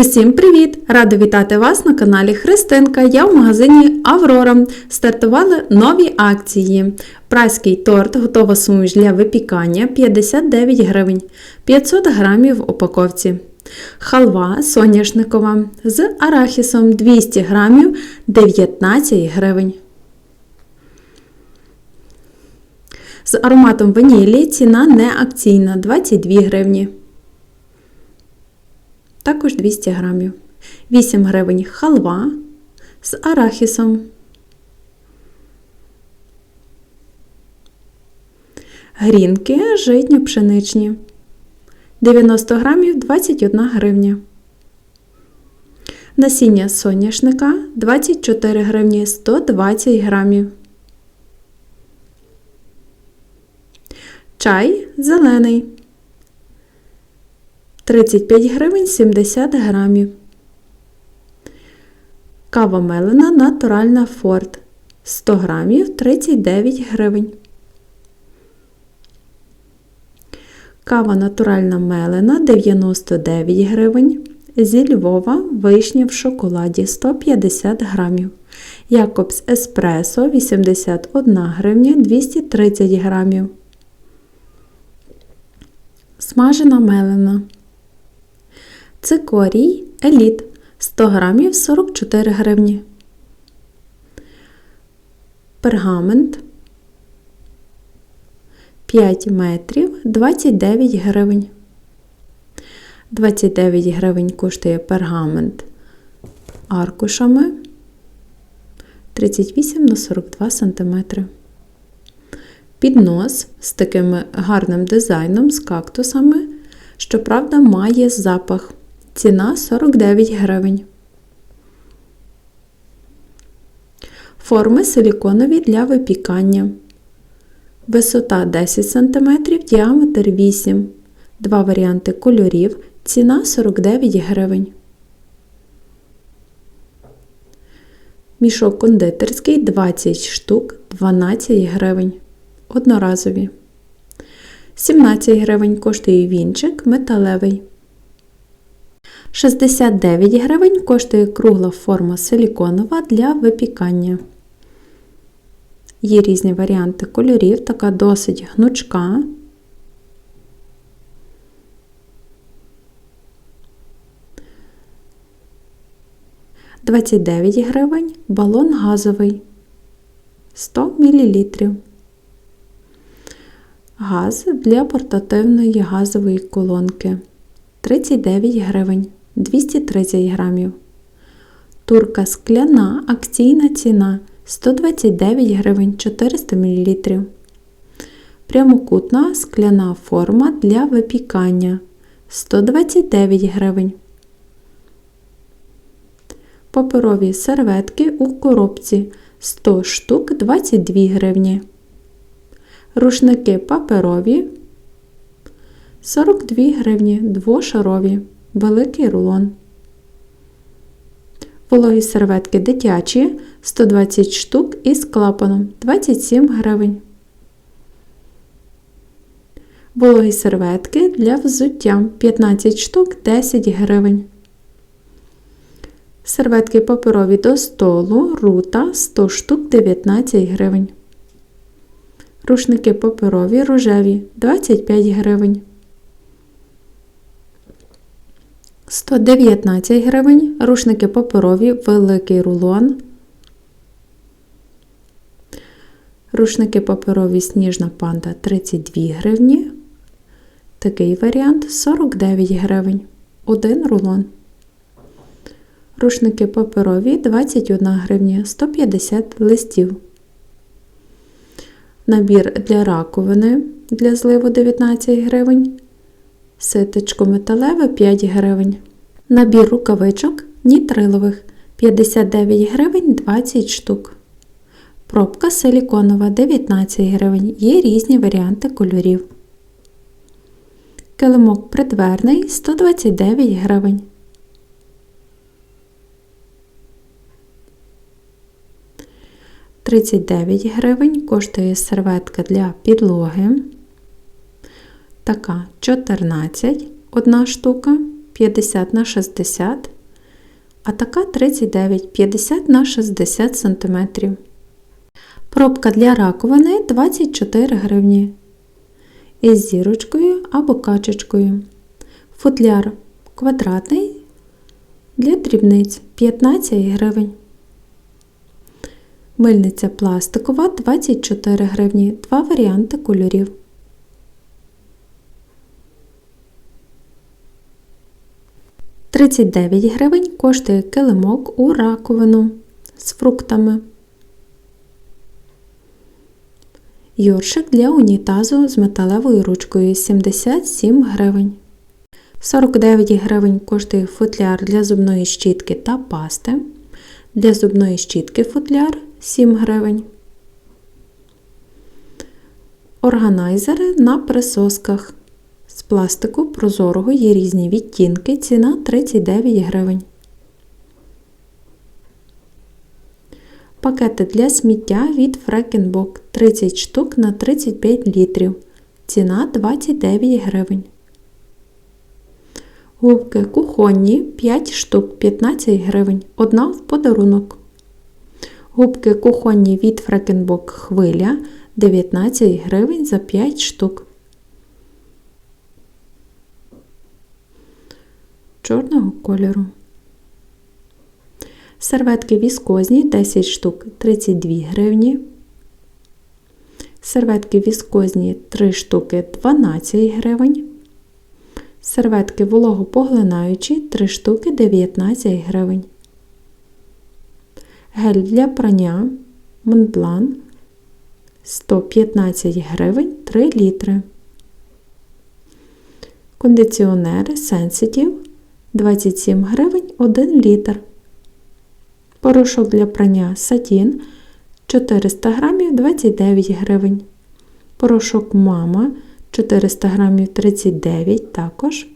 Усім привіт! Рада вітати вас на каналі Христинка. Я в магазині Аврора. Стартували нові акції. Прайський торт, готова суміш для випікання 59 гривень, 500 грамів в упаковці. Халва соняшникова з арахісом 200 грамів 19 гривень. З ароматом ванілі ціна не акційна 22 гривні також 200 грамів. 8 гривень халва з арахісом. Грінки житньо пшеничні. 90 грамів 21 гривня. Насіння соняшника 24 гривні 120 грамів. Чай зелений 35 гривень 70 грамів. Кава мелена натуральна форт 100 грамів 39 гривень. Кава натуральна мелена 99 гривень. Зі Львова вишня в шоколаді 150 грамів. Якобс Еспресо 81 гривня 230 грамів. Смажена мелена. Цикорій еліт 100 грамів 44 гривні. Пергамент 5 метрів 29 гривень. 29 гривень коштує пергамент аркушами 38 на 42 см. Піднос з таким гарним дизайном, з кактусами, щоправда, має запах. Ціна 49 гривень. Форми силіконові для випікання. Висота 10 см, діаметр 8 Два варіанти кольорів. Ціна 49 гривень. Мішок кондитерський 20 штук 12 гривень. Одноразові. 17 гривень коштує вінчик металевий. 69 гривень коштує кругла форма силіконова для випікання. Є різні варіанти кольорів, така досить гнучка. Двадцять дев'ять гривень балон газовий 100 мл. Газ для портативної газової колонки 39 гривень 230 грамів. Турка скляна акційна ціна 129 гривень 400 мл. Прямокутна скляна форма для випікання 129 гривень. Паперові серветки у коробці 100 штук 22 гривні. Рушники паперові 42 гривні двошарові, великий рулон. Вологі серветки дитячі 120 штук із клапаном 27 гривень. Вологі серветки для взуття 15 штук 10 гривень. Серветки паперові до столу рута 100 штук 19 гривень. Рушники паперові рожеві 25 гривень. 119 гривень, рушники паперові, великий рулон. Рушники паперові сніжна панда 32 гривні. Такий варіант 49 гривень. Один рулон. Рушники паперові 21 гривня 150 листів. Набір для раковини для зливу 19 гривень. Ситечко металеве 5 гривень. Набір рукавичок нітрилових 59 гривень 20 штук. Пробка силіконова 19 гривень. Є різні варіанти кольорів. Килимок придверний 129 гривень. Тридцять дев'ять гривень коштує серветка для підлоги. Така 14 одна штука 50 на 60 а така 39 50 на 60 см. Пробка для раковини 24 гривні. Із зірочкою або качечкою. Футляр квадратний для дрібниць 15 гривень. Мильниця пластикова 24 гривні. Два варіанти кольорів. Тридцять дев'ять гривень коштує килимок у раковину з фруктами. Йоршик для унітазу з металевою ручкою 77 гривень. 49 гривень коштує футляр для зубної щітки та пасти. Для зубної щітки футляр 7 гривень. Органайзери на присосках. Пластику прозорого є різні відтінки, ціна 39 гривень. Пакети для сміття від Фрекенбок 30 штук на 35 літрів. Ціна 29 гривень. Губки кухонні 5 штук 15 гривень. Одна в подарунок. Губки кухонні від Фрекенбок Хвиля 19 гривень за 5 штук. Чорного кольору. Серветки віскозні 10 штук 32 гривні. Серветки віскозні 3 штуки 12 гривень. Серветки вологопоглинаючі 3 штуки 19 гривень. Гель для прання Монблан 115 гривень 3 літри. Кондиціонери Sensitive 27 гривень 1 літр. Порошок для прання Сатін 400 грамів 29 гривень. Порошок Мама 400 грамів 39 також.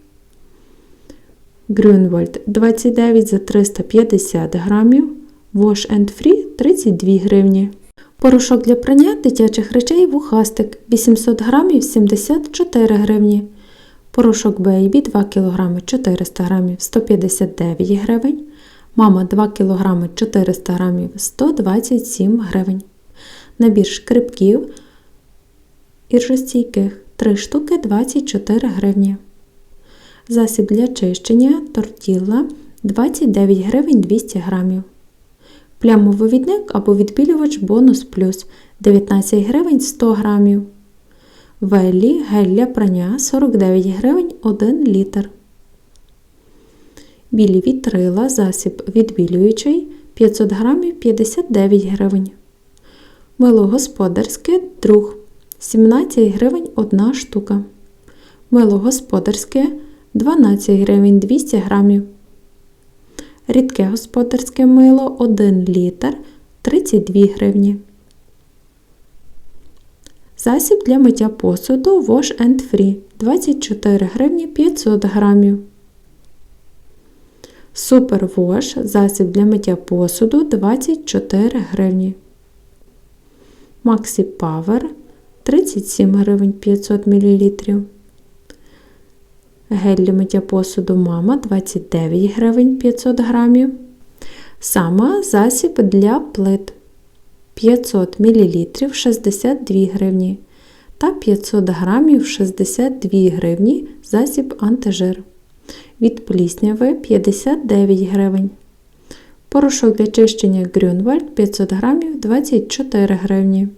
Grünwald 29 за 350 грамів. Wash and Free 32 гривні. Порошок для прання дитячих речей вухастик 800 грамів 74 гривні. Порошок Baby 2 кг 400 грамів 159 гривень. Мама 2 кг 400 г 127 гривень. Набір шкрипків іржостійких 3 штуки 24 гривні. Засіб для чищення тортілла 29 гривень 200 грамів. Плямовивідник або відбілювач бонус плюс 19 гривень 100 грамів. Веллі гель для прання 49 гривень 1 літр. Білі вітрила, засіб відбілюючий 500 грамів 59 гривень. Мило господарське друг 17 гривень 1 штука. Мило господарське 12 гривень 200 грамів. Рідке господарське мило 1 літр 32 гривні. Засіб для миття посуду Wash and Free 24 гривні 500 грамів. Супервош засіб для миття посуду 24 гривні. Maxi Power 37 гривень 500 мл. Гель для миття посуду Мама 29 гривень 500 грамів. Сама засіб для плит 500 мл 62 гривні та 500 грамів 62 гривні засіб антижир від плісняви 59 гривень. Порошок для чищення Грюнвальд 500 грамів 24 гривні.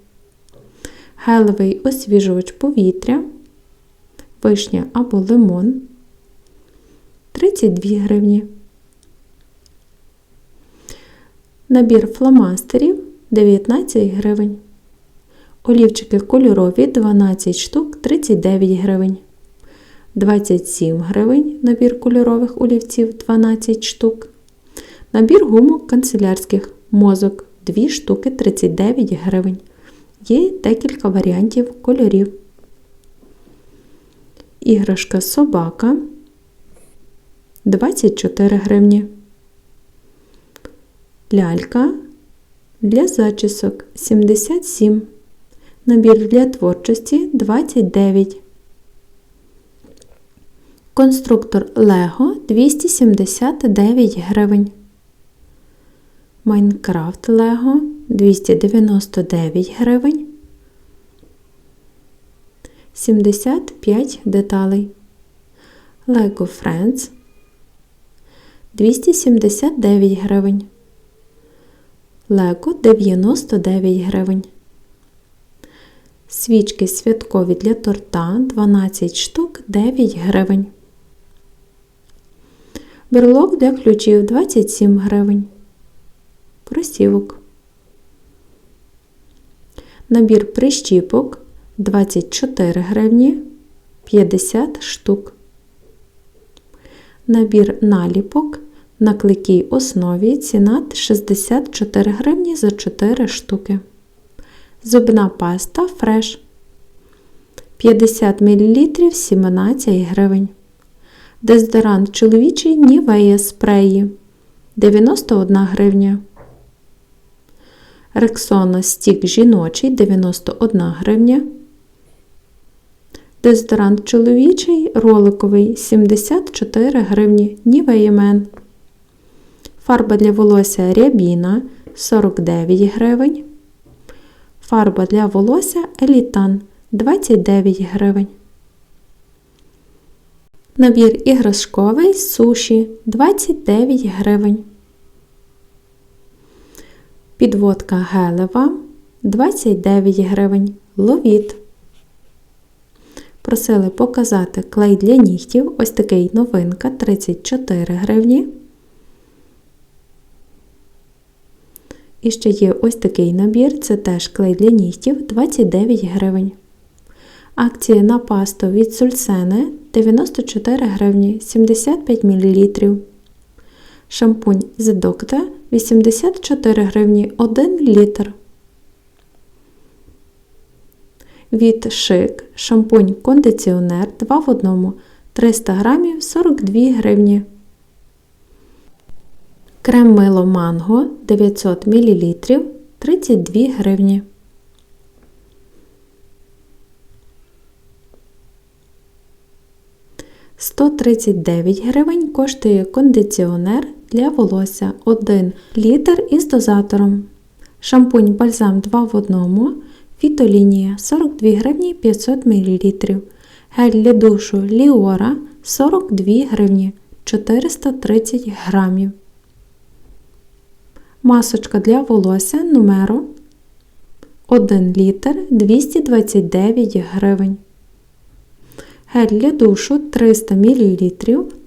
Гелевий освіжувач повітря, вишня або лимон 32 гривні. Набір фломастерів 19 гривень. Олівчики кольорові 12 штук 39 гривень. 27 гривень набір кольорових олівців 12 штук. Набір гумок канцелярських мозок 2 штуки 39 гривень. Є декілька варіантів кольорів. Іграшка собака 24 гривні. Лялька для зачісок 77. Набір для творчості 29 Конструктор Лего 279 гривень. Майнкрафт Лего 299 гривень. 75 деталей. Lego Friends 279 гривень. Лего 99 гривень. Свічки святкові для торта 12 штук 9 гривень. Берлок для ключів 27 гривень. Кросівок. Набір прищіпок 24 гривні 50 штук. Набір наліпок на клейкій основі ціна 64 гривні за 4 штуки. Зубна паста фреш 50 мл 17 гривень. Дезодорант чоловічий Нівея спреї 91 гривня. Рексона стік жіночий 91 гривня. Дезодорант чоловічий роликовий 74 гривні Men. Фарба для волосся Рябіна 49 гривень. Фарба для волосся Елітан 29 гривень. Набір іграшковий суші 29 гривень. Підводка гелева 29 гривень. Ловіт. Просили показати клей для нігтів. Ось такий новинка 34 гривні. І ще є ось такий набір, це теж клей для нігтів 29 гривень. Акція на пасту від Сульсене 94 гривні 75 мл. Шампунь з Докта 84 гривні 1 літр. Від Шик шампунь кондиціонер 2 в 1 300 грамів 42 гривні. Крем мило манго 900 мл 32 гривні. Сто гривень коштує кондиціонер для волосся 1 літр із дозатором. Шампунь бальзам 2 в 1, фітолінія 42 гривні 500 мл. Гель для душу Ліора 42 гривні 430 грамів. Масочка для волосся номеру 1 літр 229 гривень. Гель для душу 300 мл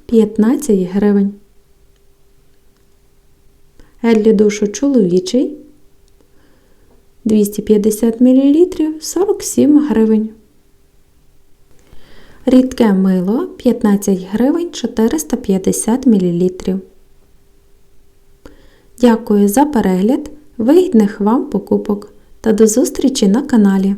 15 гривень. Гель для душу чоловічий 250 мл 47 гривень. Рідке мило 15 гривень 450 мл. Дякую за перегляд, вигідних вам покупок та до зустрічі на каналі!